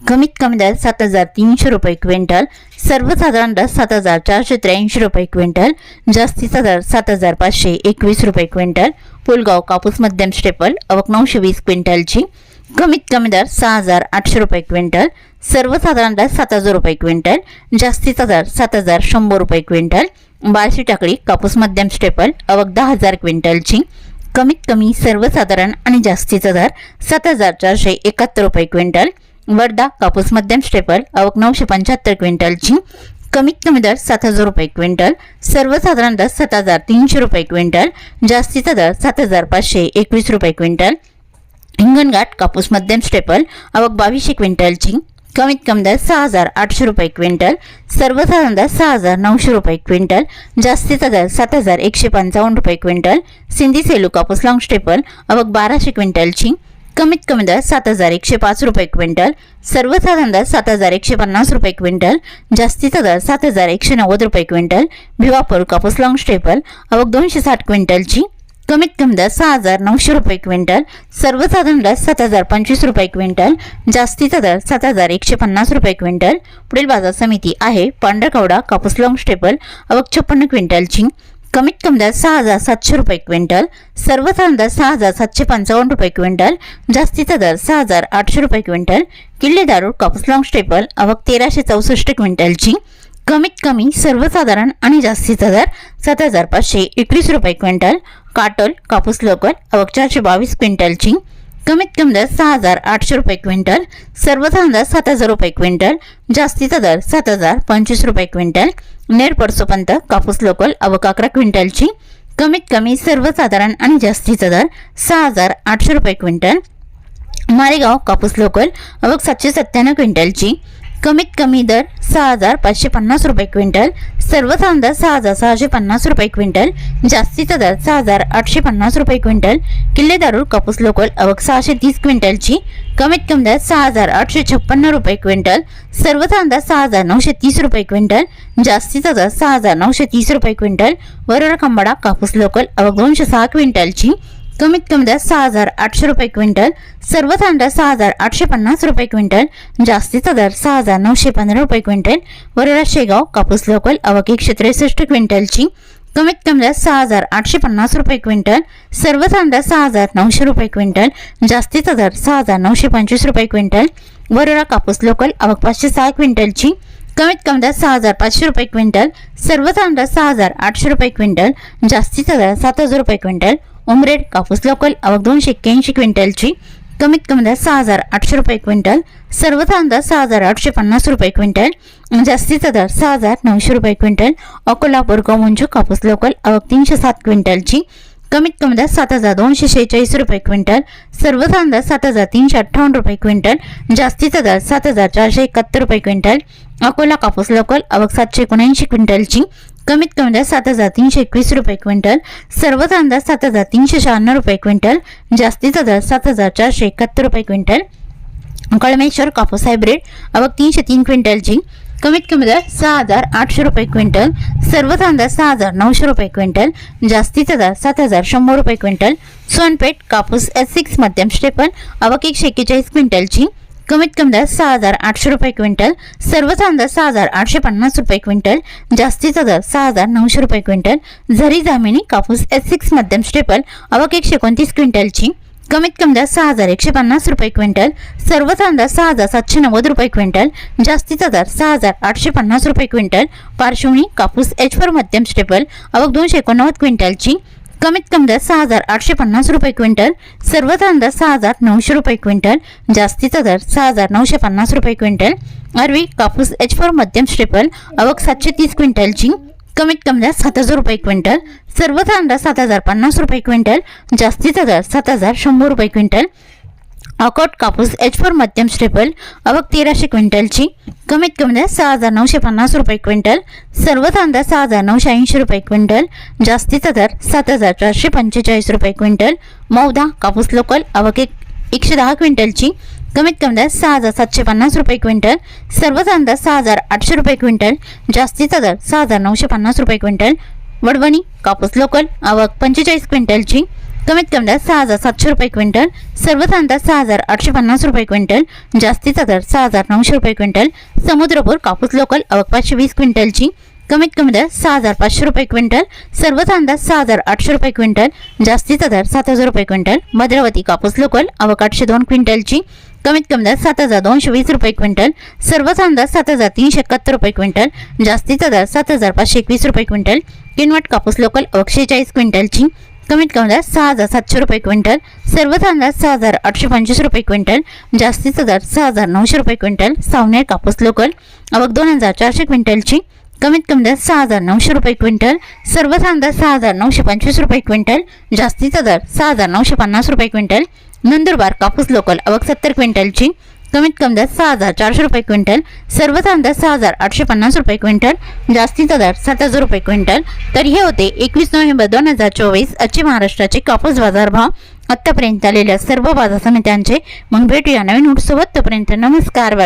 कमीत कमी दर सात हजार तीनशे रुपये क्विंटल सर्वसाधारण दर सात हजार चारशे त्र्याऐंशी रुपये क्विंटल जास्तीचा दर सात हजार पाचशे एकवीस रुपये क्विंटल पुलगाव कापूस मध्यम स्टेपल अवक नऊशे वीस क्विंटलची. कमीत कमी दर सहा हजार आठशे रुपये क्विंटल सर्वसाधारण दर सात हजार रुपये क्विंटल जास्तीचा दर सात हजार शंभर रुपये क्विंटल बारशी टाकळी कापूस मध्यम स्टेपल अवक दहा हजार क्विंटलची. कमीत कमी सर्वसाधारण आणि जास्तीचा दर सात हजार चारशे एकाहत्तर रुपये क्विंटल वर्धा कापूस मध्यम स्टेपल अवक नऊशे पंच्याहत्तर क्विंटलची कमीत कमी दर सात हजार रुपये क्विंटल सर्वसाधारण दर सात हजार तीनशे रुपये क्विंटल जास्तीचा दर सात हजार पाचशे एकवीस रुपये क्विंटल हिंगणघाट कापूस मध्यम स्टेपल अवक बावीसशे क्विंटलची कमीत कमी दर सहा हजार आठशे रुपये क्विंटल सर्वसाधारण दर सहा हजार नऊशे रुपये क्विंटल जास्तीचा दर सात हजार एकशे पंचावन्न रुपये क्विंटल सिंधी सेलू कापूस लॉंग स्टेपल अवक बाराशे क्विंटलची कमीत कमी दर सात हजार एकशे पाच रुपये क्विंटल सर्वसाधारण दर सात हजार एकशे पन्नास रुपये क्विंटल जास्तीचा दर सात हजार एकशे नव्वद रुपये क्विंटल भिवापूर कापूस लॉंग स्टेपल अवक दोनशे साठ क्विंटलची कमीत कमी दर सहा हजार नऊशे रुपये क्विंटल सर्वसाधारण दर सात हजार पंचवीस रुपये क्विंटल जास्तीचा दर सात हजार एकशे पन्नास रुपये क्विंटल. पुढील बाजार समिती आहे पांढरकवडा कापूस लॉंग स्टेपल अवक छप्पन्न क्विंटलची कमीत कमी दर सहा हजार सातशे रुपये क्विंटल सर्वसाधारण दर सहा हजार सातशे पंचावन्न रुपये क्विंटल जास्तीचा दर सहा हजार आठशे रुपये क्विंटल किल्ले दारूड कापूस लॉंग स्टेपल अवक तेराशे चौसष्ट क्विंटलची कमीत कमी सर्वसाधारण आणि जास्तीचा दर सात हजार पाचशे एकवीस रुपये क्विंटल काटोल कापूस लोकल अवक चारशे बावीस क्विंटलची कमीत कमी दर सहा हजार आठशे रुपये क्विंटल सर्वसाधारण दर सात हजार रुपये क्विंटल जास्तीचा दर सात हजार पंचवीस रुपये क्विंटल नेरपरसोपंत कापूस लोकल अवक अकरा क्विंटलची कमीत कमी सर्वसाधारण आणि जास्तीचा दर सहा हजार आठशे रुपये क्विंटल. मारेगाव कापूस लोकल अवक सातशे सत्त्याण्णव क्विंटलची कमीत कमी दर सहा हजार पाचशे पन्नास रुपये क्विंटल सर्वसाधारण दर सहा हजार सहाशे पन्नास रुपये क्विंटल जास्तीचा दर सहा हजार आठशे पन्नास रुपये क्विंटल किल्लेदारूर कापूस लोकल अवक सहाशे तीस क्विंटलची कमीत कमी दर सहा हजार आठशे छप्पन्न रुपये क्विंटल सर्वसाधारण दर सहा हजार नऊशे तीस रुपये क्विंटल जास्तीचा दर सहा हजार नऊशे तीस रुपये क्विंटल वरोरा खंबाडा कापूस लोकल अवक दोनशे सहा क्विंटलची कमीत कमी दर सहा हजार आठशे रुपये क्विंटल सर्वसाधारण दर सहा हजार आठशे पन्नास रुपये क्विंटल जास्तीचा दर सहा हजार नऊशे पंधरा रुपये क्विंटल वरोरा शेगाव कापूस लोकल अवकी एकशे त्रेसष्ट क्विंटलची कमीत कमी दर सहा हजार आठशे पन्नास रुपये क्विंटल सर्वसाधारण दर सहा हजार नऊशे रुपये क्विंटल जास्तीचा दर सहा हजार नऊशे पंचवीस रुपये क्विंटल वरोरा कापूस लोकल अवक पाचशे सहा क्विंटलची कमीत कमी दर सहा हजार पाचशे रुपये क्विंटल सर्वसाधारण दर सहा हजार आठशे रुपये क्विंटल जास्तीचा दर सात हजार रुपये क्विंटल उमरेड कापूस लोकल अवक दोनशे एक्क्याऐंशी क्विंटलची. कमीत कमी दर सहा हजार आठशे रुपये क्विंटल. सर्वथा अंदाज सहा हजार आठशे पन्नास रुपये क्विंटल. जास्तीचा दर सहा हजार नऊशे रुपये क्विंटल. अकोला बोरगाव मुंजू कापूस लोकल अवक तीनशे सात क्विंटलची. कमीत कमी दर सात हजार दोनशे शेहेचाळीस रुपये क्विंटल. सर्वथा अंदाज सात हजार तीनशे अठ्ठावन्न रुपये क्विंटल. जास्तीचा दर सात हजार चारशे एकाहत्तर रुपये क्विंटल. अकोला कापूस लोकल आवक सातशे एकोणऐंशी क्विंटलची. कमीत कमी दर सात हजार तीनशे एकवीस रुपये क्विंटल. सर्वच अंदाज सात हजार तीनशे शहाण्णव रुपये क्विंटल. जास्तीचा दर सात हजार चारशे एकाहत्तर रुपये क्विंटल. कळमेश्वर कापूस हायब्रिड अवक तीनशे तीन क्विंटलची कमीत कमी दर सहा हजार आठशे रुपये क्विंटल. सर्वच अंदाज सहा हजार नऊशे रुपये क्विंटल. जास्तीचा दर सात हजार शंभर रुपये क्विंटल. सोनपेठ कापूस एस सिक्स मध्यम स्टेपल अवक एकशे एक्केचाळीस क्विंटलची कमीत कमी दर सहा हजार आठशे रुपये क्विंटल सर्वसाधारण दर सहा हजार आठशे पन्नास रुपये क्विंटल जास्तीचा दर सहा हजार नऊशे रुपये क्विंटल झरी जामिनी कापूस एस सिक्स मध्यम स्टेपल अवक एकशे एकोणतीस क्विंटलची कमीत कमी दर सहा हजार एकशे पन्नास रुपये क्विंटल सर्वसाधारण दर सहा हजार सातशे नव्वद रुपये क्विंटल जास्तीचा दर सहा हजार आठशे पन्नास रुपये क्विंटल पार्श्वनी कापूस एच फोर मध्यम स्टेपल अवक दोनशे एकोणनव्वद क्विंटलची कमीत कमी दर सहा हजार आठशे पन्नास रुपये क्विंटल सर्वत्र अंदाज सहा हजार नऊशे रुपये क्विंटल जास्तीचा दर सहा हजार नऊशे पन्नास रुपये क्विंटल. अरवी कापूस एच फोर मध्यम स्टेपल अवक सातशे तीस क्विंटलची कमीत कमी दर सात हजार रुपये क्विंटल. सर्वत्र दर सात हजार पन्नास रुपये क्विंटल जास्तीचा दर सात हजार शंभर रुपये क्विंटल. अकोट कापूस एच फोर मध्यम स्टेपल अवक तेराशे क्विंटलची. कमीत कमी दर सहा हजार नऊशे पन्नास रुपये क्विंटल. सर्व अंदाज सहा हजार नऊशे ऐंशी रुपये क्विंटल. जास्तीचा दर सात हजार चारशे पंचेचाळीस रुपये क्विंटल. मौदा कापूस लोकल आवक एक एकशे दहा क्विंटलची. कमीत कमी दर सहा हजार सातशे पन्नास रुपये क्विंटल. सर्वच अंदाज सहा हजार आठशे रुपये क्विंटल. जास्तीचा दर सहा हजार नऊशे पन्नास रुपये क्विंटल. वडवणी कापूस लोकल आवक पंचेचाळीस क्विंटलची. कमीत कमी दर सहा हजार सातशे रुपये क्विंटल सर्वसाधारण दर सहा हजार आठशे पन्नास रुपये क्विंटल जास्तीचा दर सहा हजार नऊशे रुपये क्विंटल समुद्रपूर कापूस लोकल अवक पाचशे वीस क्विंटलची कमीत कमी दर सहा हजार पाचशे रुपये क्विंटल सर्वच अंदाज सहा हजार आठशे रुपये क्विंटल जास्तीचा दर सात हजार रुपये क्विंटल भद्रावती कापूस लोकल अवक आठशे दोन क्विंटलची कमीत कमी दर सात हजार दोनशे वीस रुपये क्विंटल सर्वच अंदाज सात हजार तीनशे एकाहत्तर रुपये क्विंटल जास्तीचा दर सात हजार पाचशे एकवीस रुपये क्विंटल किनवट कापूस लोकल एकशे चाळीस क्विंटलची कमीत कमी दर सहा हजार सातशे रुपये क्विंटल सर्व अंदाज सहा हजार आठशे पंचवीस रुपये क्विंटल जास्तीचा दर सहा हजार नऊशे रुपये क्विंटल सावनेर कापूस लोकल आवक दोन हजार चारशे क्विंटलची कमीत कमी दर सहा हजार नऊशे रुपये क्विंटल सर्व अंदाज सहा हजार नऊशे पंचवीस रुपये क्विंटल जास्तीचा दर सहा हजार नऊशे पन्नास रुपये क्विंटल नंदुरबार कापूस लोकल आवक सत्तर क्विंटलची कमीत कमी दर सहा हजार चारशे रुपये क्विंटल सर्वच अंदाज सहा हजार आठशे पन्नास रुपये क्विंटल जास्तीचा दर सात हजार रुपये क्विंटल. तर हे होते एकवीस नोव्हेंबर दोन हजार चोवीस आजचे महाराष्ट्राचे कापूस बाजार भाव आत्तापर्यंत आलेल्या सर्व बाजार समित्यांचे मग भेटूया नवीन उठसोबत तोपर्यंत नमस्कार बाय.